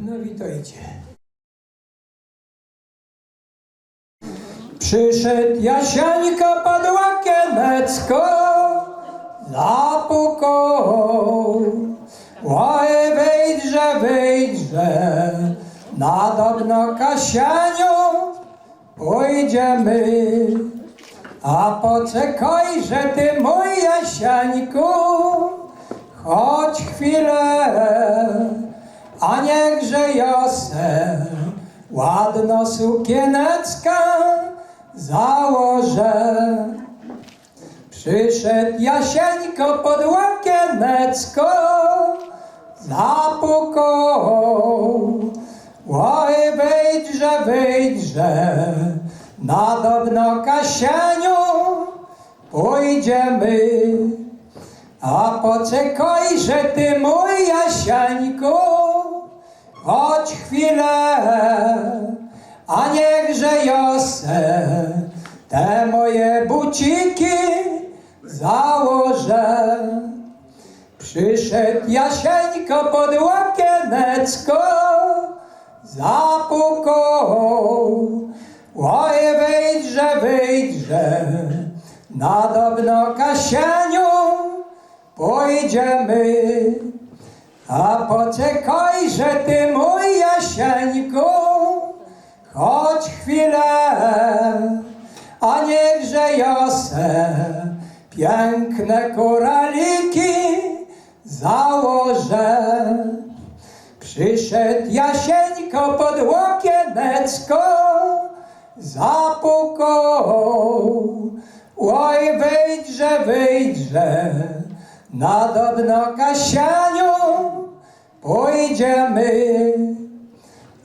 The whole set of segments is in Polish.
No witajcie. Przyszedł Jasiańka pod łakienecko, zapukał. Łaje wejdźże, wejdźże, nadobno Kasianiu, pójdziemy. A poczekaj, że ty mój Jasiańku, chodź chwilę, a niechże Jose ładno sukienecka założę. Przyszedł Jasieńko pod łakienecko, zapukał. Oj, wyjdźże, wyjdźże, nadobno Kasianiu, pójdziemy. A poczekaj, że ty mój Jasiańku, chodź chwilę, a niechże Jose te moje buciki założę. Przyszedł Jasieńko pod łakienecko, zapukał. Oj, wyjdźże, wyjdźże, nadobno Kasianiu, pójdziemy. A poczekaj, że ty mój Jasieńku, chodź chwilę, a niechże Jose piękne koraliki założę. Przyszedł Jasieńko pod łakienecko, zapukał. Oj, wyjdźże, wyjdźże, nadobno Kasianiu, pójdziemy.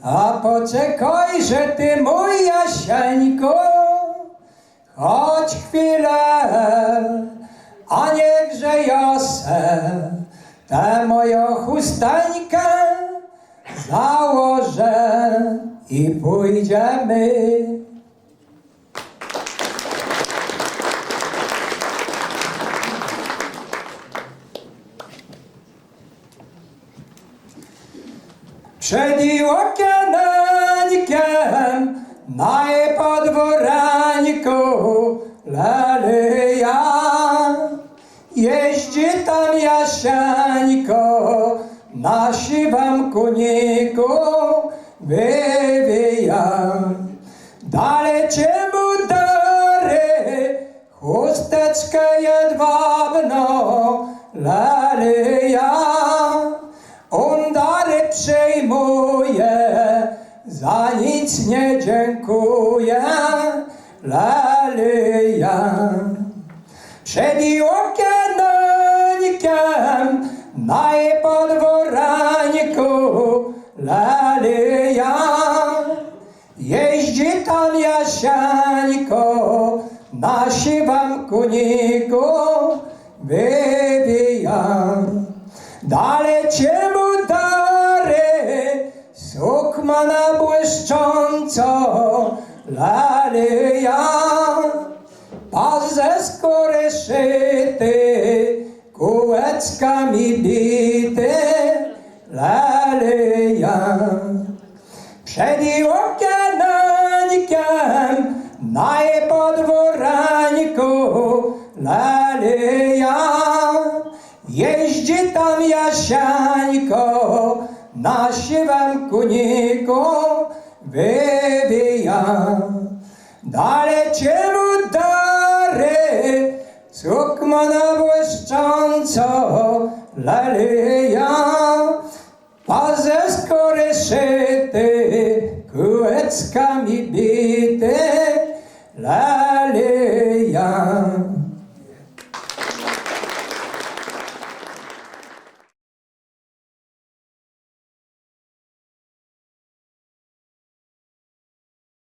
A poczekaj, że ty mój Jasieńku, chodź chwilę, a niechże Jose tę moją chustańkę założę i pójdziemy. Przed okieneńkiem na podworańku laleja. Jeździ tam Jasiańko na siwym koniku wywija. Daleciemu dary chusteczkę jedwabną laleja. On dary za nic nie dziękuję, laleja. Przed okieneńkiem na jej podworańku laleja. Jeździ tam Jasiańko na siwym koniku wybija. Daleciemu dary laleja. Pas ze skóry szyty, kółeczkami bity, laleja. Przed okieneńkiem na jej podworańku laleja. Jeździ tam Jasiańko na siwym koniku wywija. Daleciemu dary cukmana błyszcząco laleja. A ze skóry szyty, kółeczkami bity, la